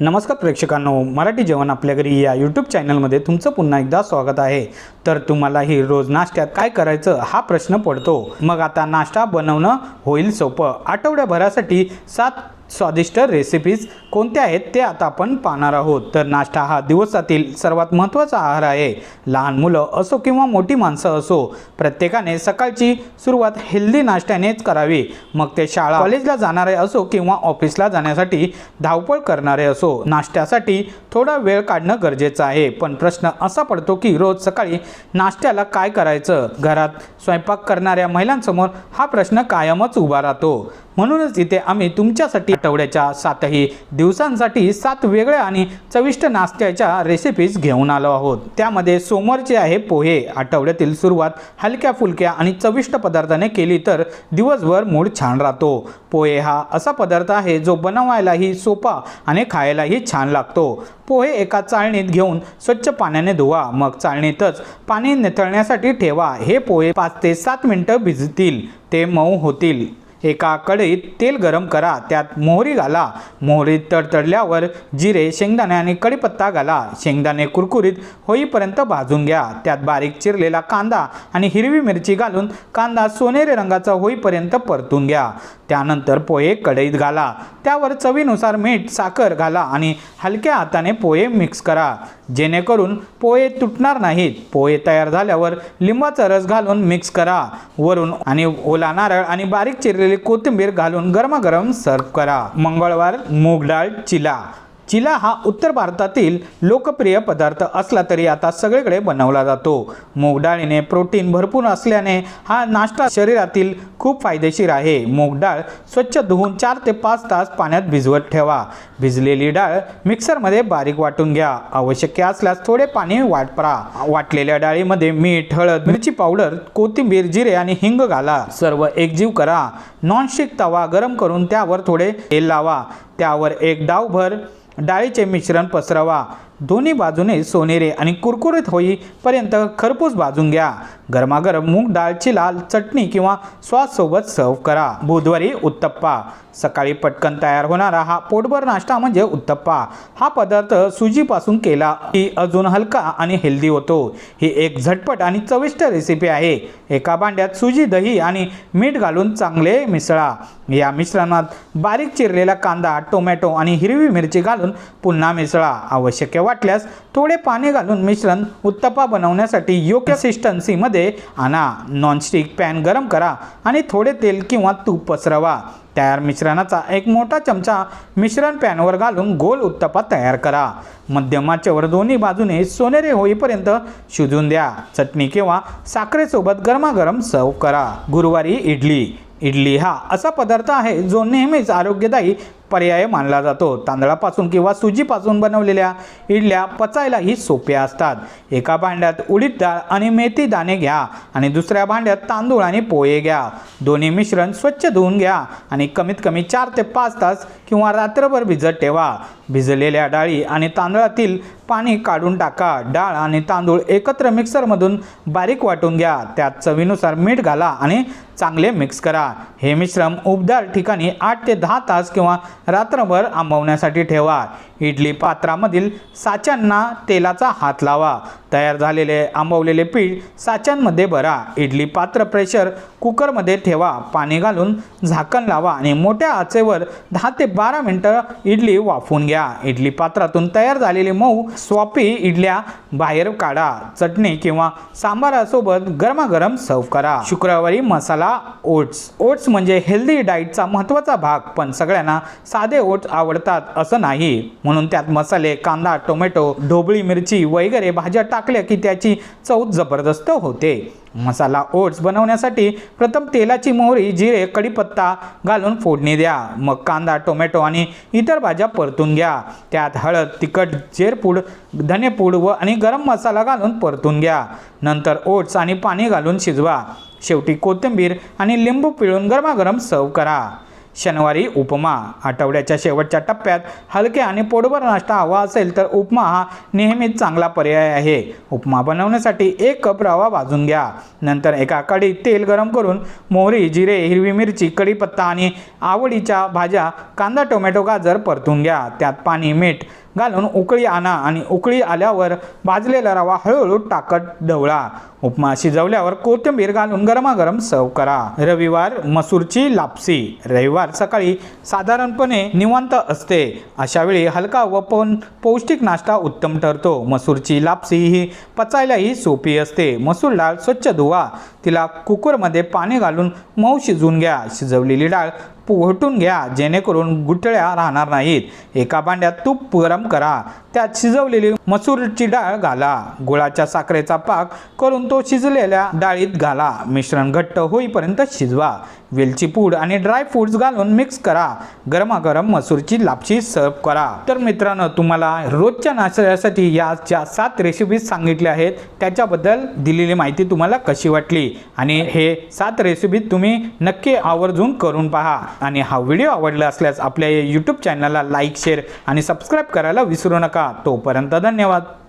नमस्कार प्रेक्षकांनो मराठी जेवण आपल्या घरी या यूट्यूब चॅनलमध्ये तुमचं पुन्हा एकदा स्वागत आहे. तर तुम्हालाही रोज नाश्त्यात काय करायचं हा प्रश्न पडतो. मग आता नाश्ता बनवणं होईल सोपं. आठवड्याभरासाठी सात स्वादिष्ट रेसिपीज कोणत्या आहेत ते आता आपण पाहणार आहोत. तर नाश्ता हा दिवसातील सर्वात महत्त्वाचा आहार आहे. लहान मुलं असो किंवा मोठी माणसं असो प्रत्येकाने सकाळची सुरुवात हेल्दी नाश्त्यानेच करावी. मग ते शाळा कॉलेजला जाणारे असो किंवा ऑफिसला जाण्यासाठी धावपळ करणारे असो नाश्त्यासाठी थोडा वेळ काढणं गरजेचं आहे. पण प्रश्न असा पडतो की रोज सकाळी नाश्त्याला काय करायचं? घरात स्वयंपाक करणाऱ्या महिलांसमोर हा प्रश्न कायमच उभा राहतो. म्हणूनच इथे आम्ही तुमच्यासाठी आठवड्याच्या सातही दिवसांसाठी सात वेगळ्या आणि चविष्ट नाश्त्याच्या रेसिपीज घेऊन आलो आहोत. त्यामध्ये सोमवारचे आहे पोहे. आठवड्यातील सुरुवात हलक्या फुलक्या आणि चविष्ट पदार्थाने केली तर दिवसभर मूड छान राहतो. पोहे हा असा पदार्थ आहे जो बनवायलाही सोपा आणि खायलाही छान लागतो. पोहे एका चाळणीत घेऊन स्वच्छ पाण्याने धुवा. मग चाळणीतच पाणी निथळण्यासाठी ठेवा. हे पोहे पाच ते सात मिनटं भिजतील. ते मऊ होतील. एका कढईत तेल गरम करा. त्यात मोहरी घाला. मोहरी तडतडल्यावर जिरे शेंगदाणे आणि कढीपत्ता घाला. शेंगदाणे कुरकुरीत होईपर्यंत भाजून घ्या. त्यात बारीक चिरलेला कांदा आणि हिरवी मिरची घालून कांदा सोनेरी रंगाचा होईपर्यंत परतून घ्या. त्यानंतर पोहे कढईत घाला. त्यावर चवीनुसार मीठ साखर घाला आणि हलक्या हाताने पोहे मिक्स करा. जेणेकरून पोहे तुटणार नाहीत. पोहे तयार झाल्यावर लिंबाचा रस घालून मिक्स करा. वरून आणि ओला नारळ आणि बारीक चिरलेले कोथिंबीर घालून गरमागरम सर्व करा. मंगळवार मूग डाळ चिला. चिला हा उत्तर भारतातील लोकप्रिय पदार्थ असला तरी आता सगळीकडे बनवला जातो. मूग डाळीने प्रोटीन भरपूर असल्याने हा नाश्ता शरीरातील खूप फायदेशीर आहे. मूग डाळ स्वच्छ धुवून चार ते पाच तास पाण्यात भिजवत ठेवा. भिजलेली डाळ मिक्सरमध्ये बारीक वाटून घ्या. आवश्यक असल्यास थोडे पाणी वाटपरा वाटलेल्या डाळीमध्ये मीठ हळद मिरची पावडर कोथिंबीर जिरे आणि हिंग घाला. सर्व एकजीव करा. नॉनस्टिक तवा गरम करून त्यावर थोडे तेल लावा. त्यावर एक डावभर डाळीचे मिश्रण पसरवा. दोन्ही बाजूने सोनेरी आणि कुरकुरीत होईपर्यंत खरपूस भाजून घ्या. गरमागरम मूग डाळची लाल चटणी किंवा सॉससोबत सर्व करा. बुधवारी उत्तप्पा. सकाळी पटकन तयार होणारा हा पोटभर नाश्ता म्हणजे उत्तप्पा. हा पदार्थ सुजीपासून केला की अजून हलका आणि हेल्दी होतो. ही एक झटपट आणि चविष्ट रेसिपी आहे. एका भांड्यात सुजी दही आणि मीठ घालून चांगले मिसळा. या मिश्रणात बारीक चिरलेला कांदा टोमॅटो आणि हिरवी मिरची घालून पुन्हा मिसळा. आवश्यक वाटल्यास थोडे पाणी घालून मिश्रण उत्तप्पा बनवण्यासाठी योग्य सिस्टन्सीमध्ये कन्सिस्टन्सीमध्ये आणा नॉनस्टिक पॅन गरम करा आणि थोडे तेल किंवा तूप पसरवा. तयार मिश्रणाचा एक मोठा चमचा मिश्रण पॅनवर घालून गोल उत्तपा तयार करा. मध्यमाच्यावर दोन्ही बाजूने सोनेरी होईपर्यंत शिजून द्या. चटणी किंवा साखरेसोबत गरमागरम सर्व करा. गुरुवारी इडली. इडली हा असा पदार्थ आहे जो नेहमीच आरोग्यदायी पर्याय मानला जातो. तांदळापासून किंवा सुजीपासून बनवलेल्या इडल्या पचायलाही सोप्या असतात. एका भांड्यात उडीद डाळ आणि मेथी दाणे घ्या आणि दुसऱ्या भांड्यात तांदूळ आणि पोहे घ्या. दोन्ही मिश्रण स्वच्छ धुवून घ्या आणि कमीत कमी चार ते पाच तास किंवा रात्रभर भिजत ठेवा. भिजलेल्या डाळी आणि तांदळातील पाणी काढून टाका. डाळ आणि तांदूळ एकत्र मिक्सरमधून बारीक वाटून घ्या. त्यात चवीनुसार मीठ घाला आणि चांगले मिक्स करा. हे मिश्रण उबदार ठिकाणी आठ ते दहा तास किंवा रात्रभर आंबवण्यासाठी ठेवा. इडली पात्रामधील साच्यांना तेलाचा हात लावा. तयार झालेले आंबवलेले पीठ साच्यांमध्ये भरा. इडली पात्र प्रेशर कुकरमध्ये ठेवा. पाणी घालून झाकण लावा आणि मोठ्या आचेवर दहा ते बारा मिनटं इडली वाफवून घ्या. इडली पात्रातून तयार झालेली मऊ स्वापी इडल्या बाहेर काढा. चटणी किंवा सांबारासोबत गरमागरम सर्व करा. शुक्रवारी मसाला ओट्स. ओट्स म्हणजे हेल्दी डाईटचा महत्त्वाचा भाग पण सगळ्यांना साधे ओट्स आवडतात असं नाही. म्हणून त्यात मसाले कांदा टोमॅटो ढोबळी मिरची वगैरे भाज्या टाकल्या की त्याची चव जबरदस्त होते. मसाला ओट्स बनवण्यासाठी प्रथम तेलाची मोहरी जिरे कढीपत्ता घालून फोडणी द्या. मग कांदा टोमॅटो आणि इतर भाज्या परतून घ्या. त्यात हळद तिखट जेरपूड धनेपूड व आणि गरम मसाला घालून परतून घ्या. नंतर ओट्स आणि पाणी घालून शिजवा. शेवटी कोथिंबीर आणि लिंबू पिळून गरमागरम सर्व करा. शनिवारी उपमा. आठवड्याच्या शेवटच्या टप्प्यात हलके आणि पोटभर नाश्ता हवा असेल तर उपमा हा नेहमीच चांगला पर्याय आहे. उपमा बनवण्यासाठी एक कप रवा भाजून घ्या. नंतर एका कढीत तेल गरम करून मोहरी जिरे हिरवी मिरची कढीपत्ता आणि आवडीच्या भाज्या कांदा टोमॅटो गाजर परतून घ्या. त्यात पाणी मीठ घालून उकळी आणा आणि उकळी आल्यावर भाजलेला रवा हळूहळू टाकत ढवळा. उपमा शिजवल्यावर कोथिंबीर घालून गरमागरम सर्व करा. रविवार मसूरची लापसी. रविवार सकाळी साधारणपणे निवांत असते. अशा वेळी हलका व पण पौष्टिक नाश्ता उत्तम ठरतो. मसूरची लापसी ही पचायलाही सोपी असते. मसूर डाळ स्वच्छ धुवा. तिला कुकरमध्ये पाणी घालून मऊ शिजवून घ्या. शिजवलेली डाळ पोहटून घ्या जेणेकरून गुठळ्या राहणार नाहीत. एका भांड्यात तूप गरम करा. त्यात शिजवलेली मसूरची डाळ घाला. गुळाच्या साखरेचा पाक करून तो शिजलेल्या डाळीत घाला. मिश्रण घट्ट होईपर्यंत शिजवा. वेलची पूड आणि ड्राय फ्रुट्स घालून मिक्स करा. गरमागरम मसूरची लापशी सर्व करा. तर मित्रांनो तुम्हाला रोजच्या नाश्त्यासाठी या ज्या सात रेसिपीज सांगितल्या आहेत त्याच्याबद्दल दिलेली माहिती तुम्हाला कशी वाटली? आणि हे सात रेसिपीज तुम्ही नक्की आवर्जून करून पहा. आणि हा व्हिडिओ आवडला असल्यास आपल्या यूट्यूब चॅनलला लाईक शेअर आणि सबस्क्राईब करायला विसरू नका. तोपर्यंत धन्यवाद